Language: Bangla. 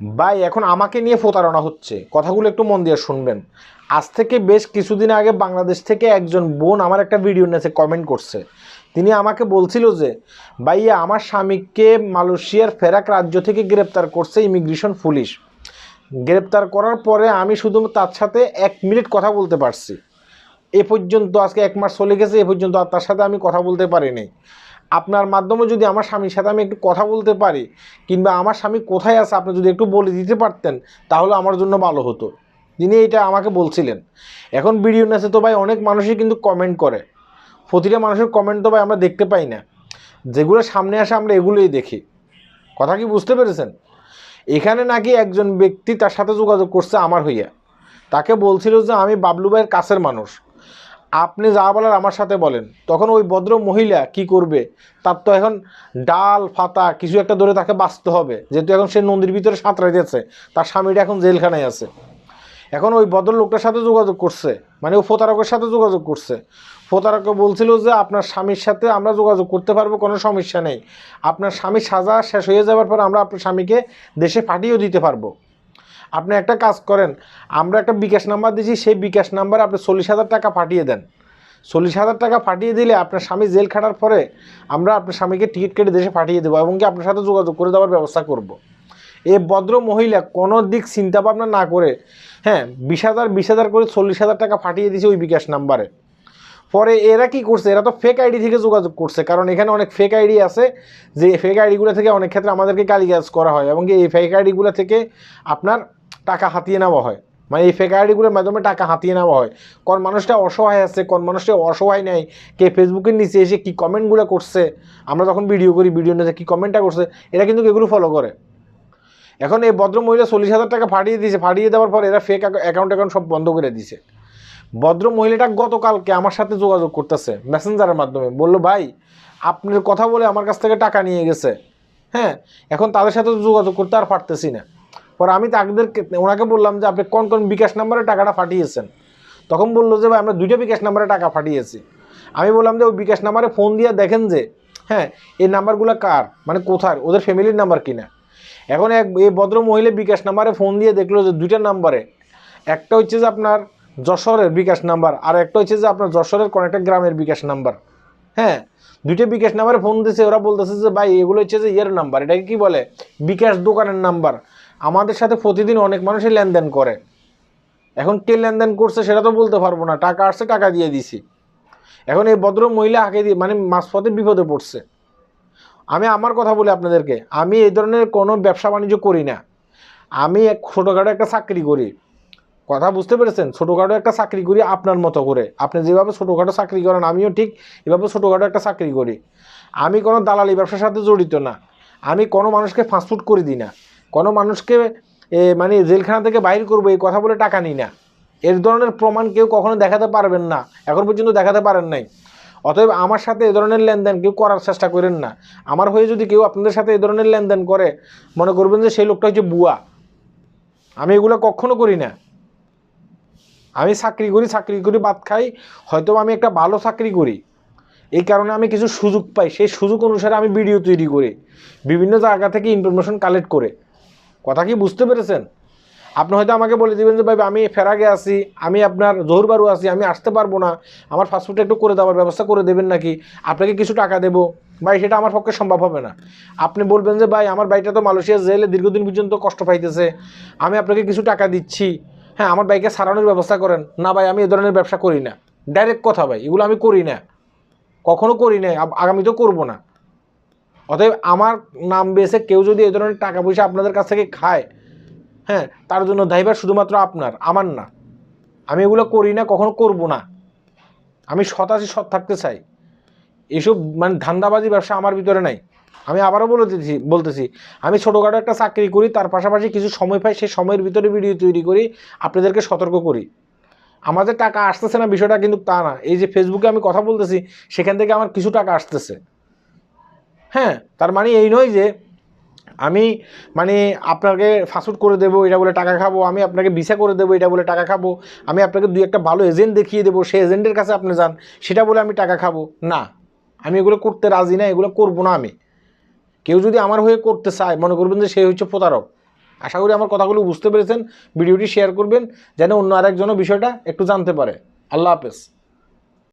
ভাই, এখন আমাকে নিয়ে প্রতারণা হচ্ছে। কথাগুলো একটু মন দিয়ে শুনবেন। আজ থেকে বেশ কিছুদিন আগে বাংলাদেশ থেকে একজন বোন আমার একটা ভিডিও নিয়েছে কমেন্ট করছে। তিনি আমাকে বলছিল যে, ভাইয়া, আমার স্বামীকে মালয়েশিয়ার ফেরাক রাজ্য থেকে গ্রেপ্তার করছে ইমিগ্রেশন পুলিশ। গ্রেপ্তার করার পরে আমি শুধু তার সাথে এক মিনিট কথা বলতে পারছি। এ পর্যন্ত আজকে এক মাস চলে গেছে, এ পর্যন্ত আর তার সাথে আমি কথা বলতে পারিনি। আপনার মাধ্যমে যদি আমার স্বামীর সাথে আমি একটু কথা বলতে পারি, কিংবা আমার স্বামী কোথায় আছে আপনি যদি একটু বলে দিতে পারতেন, তাহলে আমার জন্য ভালো হতো। তিনি এটা আমাকে বলছিলেন। এখন ভিডিও নেছে তো ভাই অনেক মানুষই কিন্তু কমেন্ট করে। প্রতিটা মানুষের কমেন্ট তো ভাই আমরা দেখতে পাই না। যেগুলো সামনে আসে আমরা এগুলোই দেখি। কথা কি বুঝতে পেরেছেন? এখানে নাকি একজন ব্যক্তি তার সাথে যোগাযোগ করছে আমার হইয়া। তাকে বলছিল যে আমি বাবলু ভাইয়ের কাছের মানুষ। আপনি যা বলার আমার সাথে বলেন। তখন ওই ভদ্র মহিলা কি করবে? তার তো এখন ডাল, ফাতা কিছু একটা ধরে তাকে বাঁচতে হবে। যেহেতু এখন সে নদীর ভিতরে সাঁতরাই যাচ্ছে তার স্বামীটা এখন জেলখানায় আছে। এখন ওই ভদ্র লোকটার সাথে যোগাযোগ করছে মানে ও প্রতারকের সাথে যোগাযোগ করছে। প্রতারককে বলছিল যে, আপনার স্বামীর সাথে আমরা যোগাযোগ করতে পারব, কোনো সমস্যা নেই। আপনার স্বামীর সাজা শেষ হয়ে যাওয়ার পর আমরা আপনার স্বামীকে দেশে পাঠিয়েও দিতে পারব। আপনি একটা কাজ করেন, আমরা একটা বিকাশ নাম্বার দিয়েছি, সেই বিকাশ নাম্বারে আপনি চল্লিশ হাজার টাকা পাঠিয়ে দেন চল্লিশ হাজার টাকা পাঠিয়ে দিলে আপনার স্বামী জেল খাটার পরে আমরা আপনার স্বামীকে টিকিট কেটে দেশে পাঠিয়ে দেবো এবং কি আপনার সাথে যোগাযোগ করে দেওয়ার ব্যবস্থা করব। এই ভদ্র মহিলা কোনো দিক চিন্তা ভাবনা না করে হ্যাঁ বিশ হাজার বিশ হাজার করে চল্লিশ হাজার টাকা পাঠিয়ে দিয়েছে ওই বিকাশ নাম্বারে পরে এরা কি করছে? এরা তো ফেক আইডি থেকে যোগাযোগ করছে। কারণ এখানে অনেক ফেক আইডি আছে, যে ফেক আইডিগুলো থেকে অনেক ক্ষেত্রে আমাদেরকে গালিগাজ করা হয় এবং এই ফেক আইডিগুলো থেকে আপনার টাকা হাতিয়ে নেওয়া হয়। মানে এই ফেক আইডিগুলোর মাধ্যমে টাকা হাতিয়ে নেওয়া হয়। কোন মানুষটা অসহায় আছে, কোন মানুষটা অসহায় নেই, কে ফেসবুকের নিচে এসে কী কমেন্টগুলো করছে? আমরা যখন ভিডিও করি ভিডিও নিচে কী কমেন্টটা করছে, এরা কিন্তু এগুলো ফলো করে। এখন এই ভদ্র মহিলা চল্লিশ হাজার টাকা ফাটিয়ে দিয়েছে। ফাটিয়ে দেওয়ার পর এরা ফেক অ্যাকাউন্ট অ্যাকাউন্ট সব বন্ধ করে দিয়েছে। ভদ্র মহিলাটা গতকালকে আমার সাথে যোগাযোগ করতেছে মেসেঞ্জারের মাধ্যমে। বলল, ভাই, আপনার কথা বলে আমার কাছ থেকে টাকা নিয়ে গেছে। হ্যাঁ এখন তাদের সাথে যোগাযোগ করতে আর পারতেছি না। পরে আমি তাদেরকে, ওনাকে বললাম যে, আপনি কোন কোন বিকাশ নাম্বারে টাকাটা পাঠিয়েছেন? তখন বলল যে, ভাই, আমরা দুইটা বিকাশ নাম্বারে টাকা পাঠিয়েছি। আমি বললাম যে, ওই বিকাশ নাম্বারে ফোন দিয়ে দেখেন যে হ্যাঁ এই নাম্বারগুলো কার? মানে কোথায় ওদের ফ্যামিলির নাম্বার কিনা? এখন এক, এই ভদ্র মহিলা বিকাশ নাম্বারে ফোন দিয়ে দেখল যে, দুইটা নাম্বারে। একটা হচ্ছে যে, আপনার যশোরের বিকাশ নাম্বার। আর একটা হচ্ছে যে আপনার যশোরের কোনো একটা গ্রামের বিকাশ নাম্বার। হ্যাঁ দুইটা বিকাশ নাম্বারে ফোন দিয়েছে ওরা বলতেছে যে, ভাই, এগুলো হচ্ছে যে ইয়ের নাম্বার। এটাকে কি বলে? বিকাশ দোকানের নাম্বার। আমাদের সাথে প্রতিদিন অনেক মানুষই লেনদেন করে। এখন কে লেনদেন করছে সেটা তো বলতে পারব না। টাকা আসছে, টাকা দিয়ে দিছি। এখন এই ভদ্র মহিলা আগে দিয়ে মানে মাঝপথে বিপদে পড়ছে। আমি আমার কথা বলি আপনাদেরকে। আমি এই ধরনের কোনো ব্যবসা বাণিজ্য করি না। আমি এক ছোটোখাটো একটা চাকরি করি। কথা বুঝতে পেরেছেন? ছোটোখাটো একটা চাকরি করি আপনার মতো করে। আপনি যেভাবে ছোটোখাটো চাকরি করেন, আমিও ঠিক এভাবে ছোটোখাটো একটা চাকরি করি। আমি কোনো দালালি ব্যবসার সাথে জড়িত না। আমি কোনো মানুষকে ফাস্টফুড করে দিই না। কোনো মানুষকে মানে জেলখানা থেকে বাইর করব, এই কথা বলে টাকা নিই না। এর ধরনের প্রমাণ কেউ কখনো দেখাতে পারবেন না। এখন পর্যন্ত দেখাতে পারেন নাই। অতএব আমার সাথে এ ধরনের লেনদেন কেউ করার চেষ্টা করেন না। আমার হয়ে যদি কেউ আপনাদের সাথে এ ধরনের লেনদেন করে, মনে করবেন যে সেই লোকটা হচ্ছে বুয়া। আমি এগুলো কখনো করি না। আমি চাকরি করি চাকরি করি বাদ খাই হয়তো আমি একটা ভালো চাকরি করি। এই কারণে আমি কিছু সুযোগ পাই। সেই সুযোগ অনুসারে আমি ভিডিও তৈরি করি, বিভিন্ন জায়গা থেকে ইনফরমেশন কালেক্ট করে। কথা কি বুঝতে পেরেছেন? আপনি হয়তো আমাকে বলে দিবেন যে, ভাই, আমি ফেরাগে আছি, আমি আপনার জহুরবারু আছি, আমি আসতে পারব না। আমার ফাস্টফুডটা একটু করে দেওয়ার ব্যবস্থা করে দেবেন নাকি? আপনাকে কিছু টাকা দেবো। ভাই, সেটা আমার পক্ষে সম্ভব হবে না। আপনি বলবেন যে, ভাই, আমার বাড়িটা তো মালয়েশিয়া জেলে দীর্ঘদিন পর্যন্ত কষ্ট পাইতেছে। আমি আপনাকে কিছু টাকা দিচ্ছি। হ্যাঁ আমার বাইকে সারানোর ব্যবস্থা করেন। না ভাই, আমি এ ধরনের ব্যবসা করি না। ডাইরেক্ট কথা ভাই, এগুলো আমি করি না। কখনো করি না, আব- আগামীতেও করব না। অতএব আমার নাম বেসে কেউ যদি এ ধরনের টাকা পয়সা আপনাদের কাছ থেকে খায় হ্যাঁ তার জন্য দায়ভার শুধুমাত্র আপনার, আমার না। আমি এগুলো করি না, কখনো করব না। আমি আছি, সৎ থাকতে চাই। এসব মানে ধান্দাবাজি ব্যবসা আমার ভিতরে নাই। আমি আবারও বলতেছি বলতেছি, আমি ছোটোখাটো একটা চাকরি করি, তার পাশাপাশি কিছু সময় পাই, সেই সময়ের ভিতরে ভিডিও তৈরি করি, আপনাদেরকে সতর্ক করি। আমাদের টাকা আসতেছে না, বিষয়টা কিন্তু তা না। এই যে ফেসবুকে আমি কথা বলতেছি, সেখান থেকে আমার কিছু টাকা আসতেছে। হ্যাঁ তার মানে এই নয় যে আমি মানে আপনাকে ফাস্টফুড করে দেবো, এটা বলে টাকা খাব, আমি আপনাকে ভিসা করে দেবো, এটা বলে টাকা খাব, আমি আপনাকে দুই একটা ভালো এজেন্ট দেখিয়ে দেবো, সেই এজেন্টের কাছে আপনি যান, সেটা বলে আমি টাকা খাব। না, আমি এগুলো করতে রাজি না, এগুলো করব না আমি। কেউ যদি আমার হয়ে করতে চায়, মনে করবেন যে সে হচ্ছে প্রতারক। আশা করি আমার কথাগুলো বুঝতে পেরেছেন। ভিডিওটি শেয়ার করবেন, যেন অন্য আরেকজনও বিষয়টা একটু জানতে পারে। আল্লাহ হাফেজ।